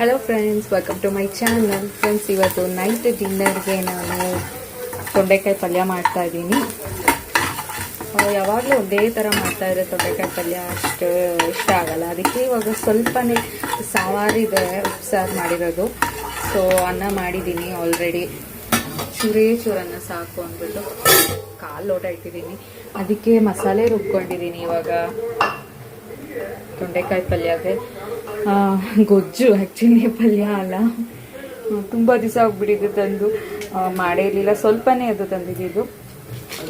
Hello friends welcome to my channel friends ಇವತ್ತು night ಡಿನ್ನರ್ಗೆ ನಾನು ತೊಂಡೆಕಾಯಿ ಪಲ್ಯ ಮಾಡ್ತಾ ಇದ್ದೀನಿ. ಯಾವಾಗಲೂ ಒಂದೇ ಥರ ಮಾಡ್ತಾ ಇದ್ರೆ ತೊಂಡೆಕಾಯಿ ಪಲ್ಯ ಅಷ್ಟು ಇಷ್ಟ ಆಗಲ್ಲ. ಅದಕ್ಕೆ ಇವಾಗ ಸ್ವಲ್ಪನೇ ಸಾವಾರಿದೆ ಉಪ್ಸಾರು ಮಾಡಿರೋದು. ಸೊ ಅನ್ನ ಮಾಡಿದ್ದೀನಿ ಆಲ್ರೆಡಿ ಚೂರೇ ಚೂರನ್ನ ಸಾಕು ಅಂದ್ಬಿಟ್ಟು ಕಾಲು ಲೋಟ ಇಟ್ಟಿದ್ದೀನಿ. ಅದಕ್ಕೆ ಮಸಾಲೆ ರುಬ್ಕೊಂಡಿದ್ದೀನಿ ಇವಾಗ ತೊಂಡೆಕಾಯಿ ಪಲ್ಯಗೆ. ಆ, ಗೊಜ್ಜು ಆ್ಯಕ್ಚುಲಿ ಪಲ್ಯ ಅಲ್ಲ. ತುಂಬ ದಿವಸ ಹೋಗ್ಬಿಟ್ಟಿದೆ ತಂದು. ಮಾಡೇ ಇರಲಿಲ್ಲ, ಸ್ವಲ್ಪನೇ ಅದು ತಂದಿದ್ದು.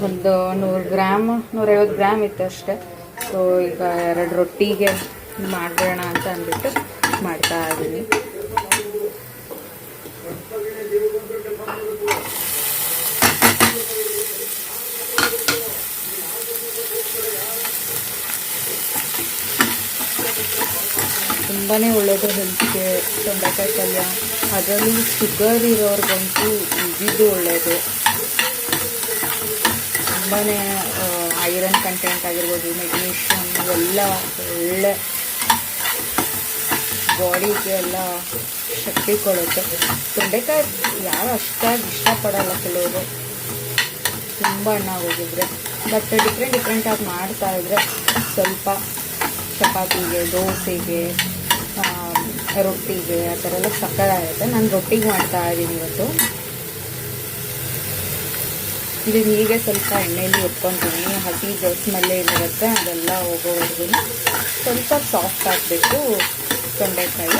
ಒಂದು ನೂರು ಗ್ರಾಮ್, ನೂರೈವತ್ತು ಗ್ರಾಮ್ ಇತ್ತು ಅಷ್ಟೇ. ಸೊ ಈಗ ಎರಡು ರೊಟ್ಟಿಗೆ ಮಾಡೋಣ ಅಂತ ಅಂದ್ಬಿಟ್ಟು ಮಾಡ್ತಾ ಇದ್ದೀನಿ ತುಂಬಾ ಒಳ್ಳೆಯದು ಹೆಲ್ತ್ಗೆ ತೊಂಡೆಕಾಯಿ ಪಲ್ಯ. ಅದರಲ್ಲಿ ಶುಗರ್ ಇರೋರ್ಗಂತೂ ಇದಿದ್ದು ಒಳ್ಳೆಯದು ತುಂಬಾ ಐರನ್ ಕಂಟೆಂಟ್ ಆಗಿರ್ಬೋದು ಮೆಗ್ನೀಷಿಯಮ್ ಎಲ್ಲ ಒಳ್ಳೆ ಬಾಡಿಗೆ ಎಲ್ಲ ಶಕ್ತಿ ಕೊಡುತ್ತೆ. ತೊಂಡೆಕಾಯಿ ಯಾರು ಅಷ್ಟಾಗಿ ಇಷ್ಟಪಡಲ್ಲ ಕೆಲವರು. ತುಂಬ ಹಣ್ಣಾಗೋಗಿದ್ರೆ ಬಟ್ ಡಿಫ್ರೆಂಟ್ ಡಿಫ್ರೆಂಟಾಗಿ ಮಾಡ್ತಾ ಇದ್ರೆ ಸ್ವಲ್ಪ ಚಪಾತಿಗೆ, ದೋಸೆಗೆ ರೊಟ್ಟಿಗೆ ಆ ಥರ ಎಲ್ಲ ಸಕ್ಕತ್ತಾಗುತ್ತೆ ನಾನು ರೊಟ್ಟಿಗೆ ಮಾಡ್ತಾ ಇದ್ದೀನಿ ಇವತ್ತು. ಇದು ಹೀಗೆ ಸ್ವಲ್ಪ ಎಣ್ಣೆಯಲ್ಲಿ ಎತ್ಕೊತೀನಿ ಹಸಿ ಸ್ಮೆಲ್ ಏನಿರುತ್ತೆ ಅದೆಲ್ಲ ಹೋಗೋವರೆಗೂ. ಸ್ವಲ್ಪ ಸಾಫ್ಟ್ ಆಗಬೇಕು ತೊಂಡೆಕಾಯಿ.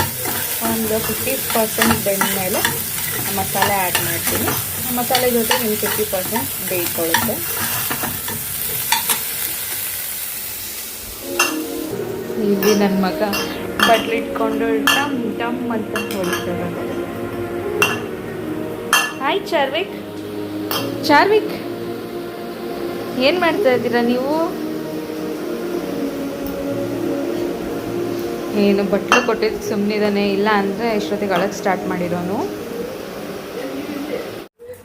ಒಂದು ಫಿಫ್ಟಿ ಪರ್ಸೆಂಟ್ ಬೆಂದಮೇಲೆ ಮಸಾಲೆ ಆ್ಯಡ್ ಮಾಡ್ತೀನಿ. ಮಸಾಲೆ ಜೊತೆ ಇನ್ನು ಫಿಫ್ಟಿ ಪರ್ಸೆಂಟ್ ಬೇಯ್ಕೊಳ್ಳುತ್ತೆ ಇಲ್ಲಿ ನನ್ನ ಮಗ ಬಟ್ಲಿಟ್ಕೊಂಡು ಟಮ್ ಟಮ್ ಅಂತ ಹೊಡಿತಾರೆ ಹಾಯ್ ಚಾರ್ವಿಕ್ ಚಾರ್ವಿಕ್ ಏನು ಮಾಡ್ತಾ ಇದ್ದೀರಾ ನೀವು? ಏನು ಬಟ್ಲು ಕೊಟ್ಟಿದ್ದು ಸುಮ್ಮನಿದ್ದಾನೆ ಇಲ್ಲ ಅಂದರೆ ಇಷ್ಟೊತ್ತಿಗೆ ಅಳಕ್ಕೆ ಸ್ಟಾರ್ಟ್ ಮಾಡಿರೋನು.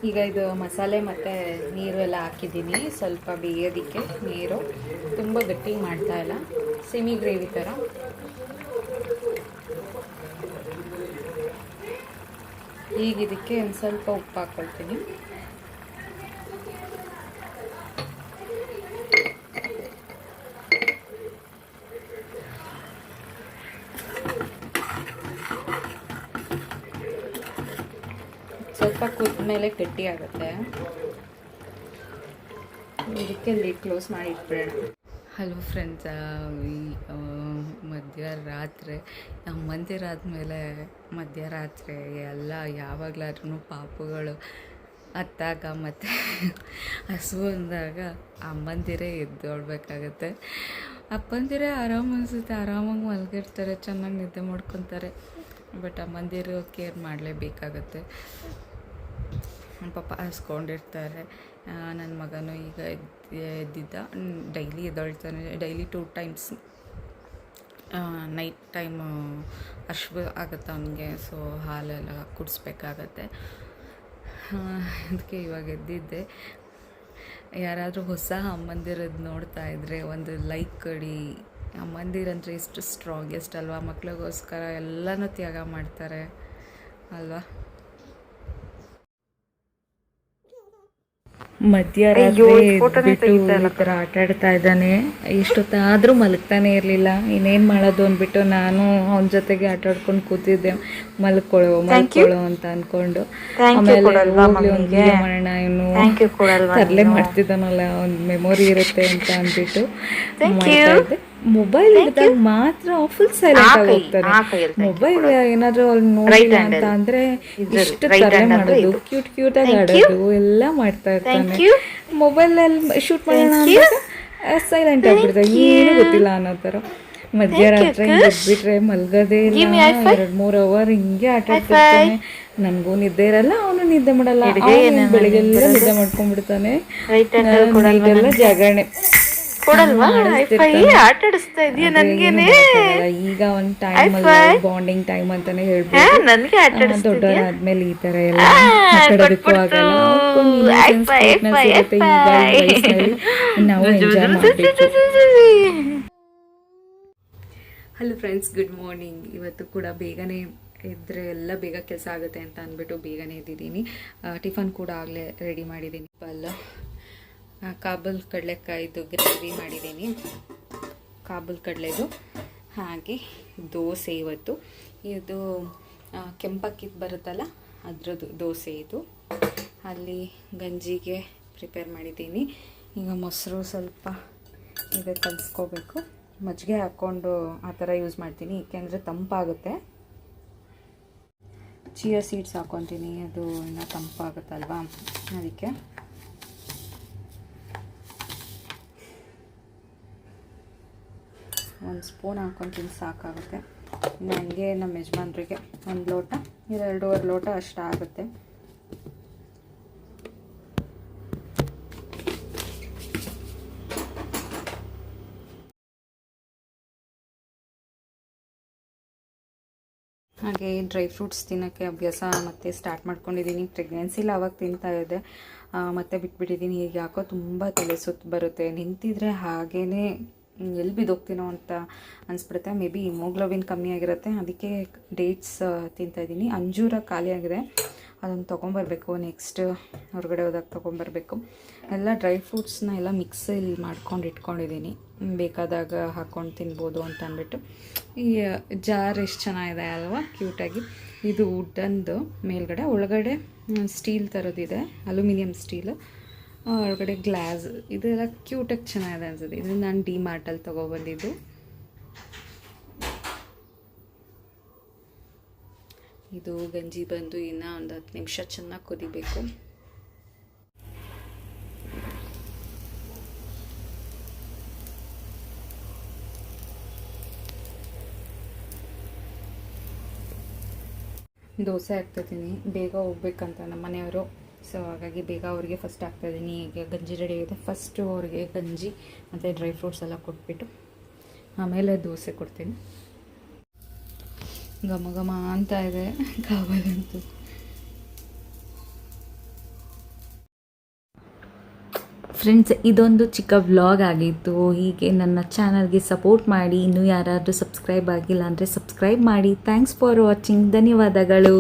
ಈಗ ಇದು ಮಸಾಲೆ ಮತ್ತು ನೀರು ಎಲ್ಲ ಹಾಕಿದ್ದೀನಿ. ಸ್ವಲ್ಪ ಬೇಯೋದಕ್ಕೆ ನೀರು. ತುಂಬ ಗಟ್ಟಿ ಮಾಡ್ತಾ ಇಲ್ಲ. ಸಿಮಿ ಗ್ರೇವಿ ಥರ ಈಗ ಇದಕ್ಕೆ ಒಂದು ಸ್ವಲ್ಪ ಉಪ್ಪು ಹಾಕ್ಕೊಳ್ತೀನಿ ಸ್ವಲ್ಪ ಕುದ್ದ ಮೇಲೆ ಗಟ್ಟಿ ಆಗುತ್ತೆ. ಇದಕ್ಕೆ ಲಿಡ್ ಕ್ಲೋಸ್ ಮಾಡಿ ಇಟ್ಬಿಡೋಣ. ಹಲೋ ಫ್ರೆಂಡ್ಸ್ ಈ ಆ, ಮಧ್ಯರಾತ್ರಿ ಮಂದಿರಾದ್ಮೇಲೆ ಮಧ್ಯರಾತ್ರಿ ಎಲ್ಲ ಯಾವಾಗಲಾದ್ರೂ ಪಾಪುಗಳು ಅತ್ತಾಗ ಮತ್ತು ಹಸು ಅಂದಾಗ ಅಮ್ಮಂದಿರೇ ಎದ್ದೋಡ್ಬೇಕಾಗತ್ತೆ ಅಪ್ಪಂದಿರೇ ಆರಾಮ ಅನಿಸುತ್ತೆ ಆರಾಮಾಗಿ ಮಲಗಿರ್ತಾರೆ ಚೆನ್ನಾಗಿ ನಿದ್ದೆ ಮಾಡ್ಕೊತಾರೆ. ಬಟ್ ಅಮ್ಮಂದಿರು ಕೇರ್ ಮಾಡಲೇಬೇಕಾಗತ್ತೆ. ನಮ್ಮ ಪಾಪ ಹಸ್ಕೊಂಡಿರ್ತಾರೆ ನನ್ನ ಮಗನು ಈಗ ಎದ್ದ್- ಎದ್ದಿದ್ದ. Daily ಎದ್ದೊಳ್ತಾನೆ. Daily two times night time ಅಶ್ವ ಆಗುತ್ತೆ ಅವನಿಗೆ. ಸೊ, ಹಾಲೆಲ್ಲ ಕುಡಿಸ್ಬೇಕಾಗತ್ತೆ. ಅದಕ್ಕೆ ಇವಾಗ ಎದ್ದಿದ್ದೆ. ಯಾರಾದರೂ ಹೊಸ ಅಮ್ಮಂದಿರದ್ದು ನೋಡ್ತಾ ಇದ್ದರೆ ಒಂದು ಲೈಕ್ ಕೊಡಿ. ಅಮ್ಮಂದಿರಂದರೆ ಎಷ್ಟು ಸ್ಟ್ರಾಂಗೆಸ್ಟ್ ಅಲ್ವಾ? ಮಕ್ಳಿಗೋಸ್ಕರ ಎಲ್ಲನೂ ತ್ಯಾಗ ಮಾಡ್ತಾರೆ. ಅಲ್ವಾ? ಮಧ್ಯರಾತ್ರಿ ಎದ್ಬಿಟ್ಟು ಈ ಥರ ಆಟ ಆಡ್ತಾ ಇದ್ದಾನೆ. ಎಷ್ಟೊತ್ತಾದರೂ ಮಲಗ್ತಾನೆ ಇರಲಿಲ್ಲ. ಇನ್ನೇನ್ ಮಾಡೋದು ಅಂದ್ಬಿಟ್ಟು ನಾನು ಅವನ ಜೊತೆಗೆ ಆಟ ಆಡ್ಕೊಂಡು ಕೂತಿದ್ದೆ. ಮಲ್ಕೊಳ್ಳೋ ಮಲ್ಕೊಳ್ಳೋ ಅಂತ ಅನ್ಕೊಂಡು. ಆಮೇಲೆ ಹೋಗ್ಲಿ ಒಂದು ವಿಡಿಯೋ ಮಾಡೋಣ ಇವನು ತರಲೆ ಮಾಡ್ತಿದ್ದಾನಲ್ಲ ಒಂದು ಮೆಮೊರಿ ಇರುತ್ತೆ ಅಂತ ಅಂದ್ಬಿಟ್ಟು ಮಾಡ್ತಾ ಇದ್ದೆ. ಮೊಬೈಲ್ ಹಿಡಿದಾಗ ಮಾತ್ರ ಫುಲ್ ಸೈಲೆಂಟ್ ಆಗಿ ಹೋಗ್ತಾನೆ ಮೊಬೈಲ್ ಏನಾದ್ರೂ ಅಲ್ಲಿ ನೋಡಿಲ್ಲ ಅಂತ ಅಂದ್ರೆ ಇಷ್ಟು ತರ ಮಾಡೋದು ಕ್ಯೂಟ್ ಕ್ಯೂಟ್ ಆಗಿ ಆಡೋದು ಎಲ್ಲ ಮಾಡ್ತಾ ಇರ್ತಾನೆ. ಮೊಬೈಲ್ ಅಲ್ಲಿ ಶೂಟ್ ಮಾಡೋಣ ಸೈಲೆಂಟ್ ಆಗ್ಬಿಡ್ತಾರೆ ಏನು ಗೊತ್ತಿಲ್ಲ ಅನ್ನೋ ತರ ಮಧ್ಯರಾತ್ರಿ ಬಿಟ್ರೆ ಮಲ್ಗದೇ ಇಲ್ಲ. ಎರಡ್ ಮೂರ್ ಅವರ್ ಹಿಂಗೆ ಆಟ ಆಡ್ತಿರ್ತಾನೆ. ನನ್ಗೂ ನಿದ್ದೆ ಇರಲ್ಲ ಅವನು ನಿದ್ದೆ ಮಾಡಲ್ಲ. ಬೆಳಿಗ್ಗೆ ಬೆಳಿಗ್ಗೆಲ್ಲ ನಿದ್ದೆ ಮಾಡ್ಕೊಂಡ್ಬಿಡ್ತಾನೆ. ಜಾಗರಣೆ. ಕೊಡಲ್ವಾ? ಮಾಡಿಸ್ತಿರ್ತಾನೆ. ಆಟ ಆಡಿಸ್ತಾ ಇದೀಯ ಅದೇ ಏನು ಮಾಡಕ್ಕಾಗಲ್ಲ. ಈಗ ಒಂದ್ ಟೈಮ್ ಬಾಂಡಿಂಗ್ ಟೈಮ್ ಅಂತಾನೆ ಹೇಳ್ಬೋದು. ನನ್ಗೆ ಆಟ ದೊಡ್ಡವರಾದ್ಮೇಲೆ ಈ ತರ ಎಲ್ಲ ಆಗಲ್ಲ. ನಾವು ಎಂಜಾಯ್ ಮಾಡಬೇಕು. ಹಲೋ ಫ್ರೆಂಡ್ಸ್ ಗುಡ್ ಮಾರ್ನಿಂಗ್ ಇವತ್ತು ಕೂಡ ಬೇಗನೆ ಇದ್ರೆ ಎಲ್ಲ ಬೇಗ ಕೆಲಸ ಆಗುತ್ತೆ ಅಂತ ಅಂದ್ಬಿಟ್ಟು ಬೇಗನೆ ಇದ್ದಿದ್ದೀನಿ ಟಿಫನ್ ಕೂಡ ಆಗಲೇ ರೆಡಿ ಮಾಡಿದ್ದೀನಿ. ಪಲ್ಲ. ಕಾಬೂಲ್ ಕಡಲೆಕಾಯಿದು ಗ್ರೇವಿ ಮಾಡಿದ್ದೀನಿ. ಕಾಬೂಲ್ ಕಡಲೆದು. ಹಾಗೆ ದೋಸೆ ಇವತ್ತು. ಇದು ಕೆಂಪಕ್ಕಿದ್ ಕೆಂಪಕ್ಕಿದ್ದು ಬರುತ್ತಲ್ಲ, ಅದರದ್ದು ದೋಸೆ ಇದು. ಅಲ್ಲಿ ಗಂಜಿಗೆ ಪ್ರಿಪೇರ್ ಮಾಡಿದ್ದೀನಿ. ಈಗ ಮೊಸರು ಸ್ವಲ್ಪ ಇದೆ ಕಲಿಸ್ಕೋಬೇಕು ಮಜ್ಜಿಗೆ ಹಾಕ್ಕೊಂಡು ಆ ಥರ ಯೂಸ್ ಮಾಡ್ತೀನಿ. ಏಕೆಂದರೆ ತಂಪಾಗುತ್ತೆ. Chia seeds ಹಾಕ್ಕೊತೀನಿ. ಅದು ಇನ್ನೂ ತಂಪಾಗುತ್ತಲ್ವಾ? ಅದಕ್ಕೆ ಒಂದು ಸ್ಪೂನ್ ಹಾಕ್ಕೊತೀನಿ ಸಾಕಾಗುತ್ತೆ ಇನ್ನು ಹಂಗೆ ನಮ್ಮ ಯಜಮಾನ್ರಿಗೆ ಒಂದು ಲೋಟ ಎರಡೂವರೆ ಲೋಟ ಅಷ್ಟು ಆಗುತ್ತೆ. ಹಾಗೆ ಡ್ರೈ ಫ್ರೂಟ್ಸ್ ತಿನ್ನೋಕ್ಕೆ ಅಭ್ಯಾಸ ಮತ್ತೆ ಸ್ಟಾರ್ಟ್ ಮಾಡ್ಕೊಂಡಿದ್ದೀನಿ. ಪ್ರೆಗ್ನೆನ್ಸಿಲಿ ಅವಾಗ ತಿಂತಾ ಇದ್ದೆ. ಮತ್ತೆ ಬಿಟ್ಬಿಟ್ಟಿದ್ದೀನಿ. ಈಗ ಯಾಕೋ ತುಂಬ ತಲೆ ಸುತ್ತ ಬರುತ್ತೆ. ನಿಂತಿದ್ರೆ ಹಾಗೇ ಎಲ್ಲಿ ಬಿದ್ದೋಗ್ತೀನೋ ಅಂತ ಅನಿಸ್ಬಿಡುತ್ತೆ. ಮೇ ಬಿ ಹಿಮೋಗ್ಲೋಬಿನ್ ಕಮ್ಮಿ ಆಗಿರುತ್ತೆ. ಅದಕ್ಕೆ ಡೇಟ್ಸ್ ತಿಂತಾ ಇದ್ದೀನಿ. ಅಂಜೂರ ಖಾಲಿ ಆಗಿದೆ. ಅದನ್ನು ತೊಗೊಂಬರ್ಬೇಕು. ನೆಕ್ಸ್ಟ್ ಹೊರಗಡೆ ಹೋದಾಗ ತೊಗೊಂಬರ್ಬೇಕು. ಎಲ್ಲ ಡ್ರೈ ಫ್ರೂಟ್ಸ್ನ ಎಲ್ಲ ಮಿಕ್ಸಲ್ಲಿ ಮಾಡ್ಕೊಂಡು ಇಟ್ಕೊಂಡಿದ್ದೀನಿ. ಬೇಕಾದಾಗ ಹಾಕ್ಕೊಂಡು ತಿನ್ಬೋದು ಅಂತ ಅಂದ್ಬಿಟ್ಟು. ಈ ಜಾರ್ ಎಷ್ಟು ಚೆನ್ನಾಗಿದೆ ಅಲ್ವಾ? ಕ್ಯೂಟಾಗಿ ಇದು ವುಡ್ಡಂದು ಮೇಲ್ಗಡೆ. ಒಳಗಡೆ ಸ್ಟೀಲ್ ಥರದ್ದಿದೆ ಅಲ್ಯೂಮಿನಿಯಂ ಸ್ಟೀಲ್ ಒಳಗಡೆ ಗ್ಲಾಸ್, ಇದೆಲ್ಲ ಕ್ಯೂಟಾಗಿ ಚೆನ್ನಾಗಿದೆ ಅನ್ಸುತ್ತೆ. ಇದು ನಾನು ಡಿ ಮಾರ್ಟಲ್ಲಿ ತೊಗೊಬಂದಿದ್ದು. ಇದು ಗಂಜಿ ಬಂದು ಇನ್ನು ಒಂದು ಹತ್ತು ನಿಮಿಷ ಚೆನ್ನಾಗಿ ಕುದಿಬೇಕು. ದೋಸೆ ಹಾಕ್ತಿದ್ದೀನಿ. ಬೇಗ ಹೋಗ್ಬೇಕಂತ ನಮ್ಮ ಮನೆಯವರು. ಸೊ ಹಾಗಾಗಿ ಬೇಗ ಅವ್ರಿಗೆ ಫಸ್ಟ್ ಹಾಕ್ತಾಯಿದ್ದೀನಿ ಈಗ ಗಂಜಿ ರೆಡಿ ಆಗಿದೆ. ಫಸ್ಟು ಅವ್ರಿಗೆ ಗಂಜಿ ಮತ್ತು ಡ್ರೈ ಫ್ರೂಟ್ಸ್ ಎಲ್ಲ ಕೊಟ್ಬಿಟ್ಟು ಆಮೇಲೆ ದೋಸೆ ಕೊಡ್ತೀನಿ. ಘಮ ಘಮ ಅಂತ ಇದೆ ಕಾವಲಂತೂ. ಫ್ರೆಂಡ್ಸ್ ಇದೊಂದು ಚಿಕ್ಕ ವ್ಲಾಗ್ ಆಗಿತ್ತು. ಹೀಗೆ ನನ್ನ ಚಾನಲ್ಗೆ ಸಪೋರ್ಟ್ ಮಾಡಿ. ಇನ್ನೂ ಯಾರಾದರೂ ಸಬ್ಸ್ಕ್ರೈಬ್ ಆಗಿಲ್ಲ ಅಂದರೆ ಸಬ್ಸ್ಕ್ರೈಬ್ ಮಾಡಿ. ಥ್ಯಾಂಕ್ಸ್ ಫಾರ್ ವಾಚಿಂಗ್ ಧನ್ಯವಾದಗಳು.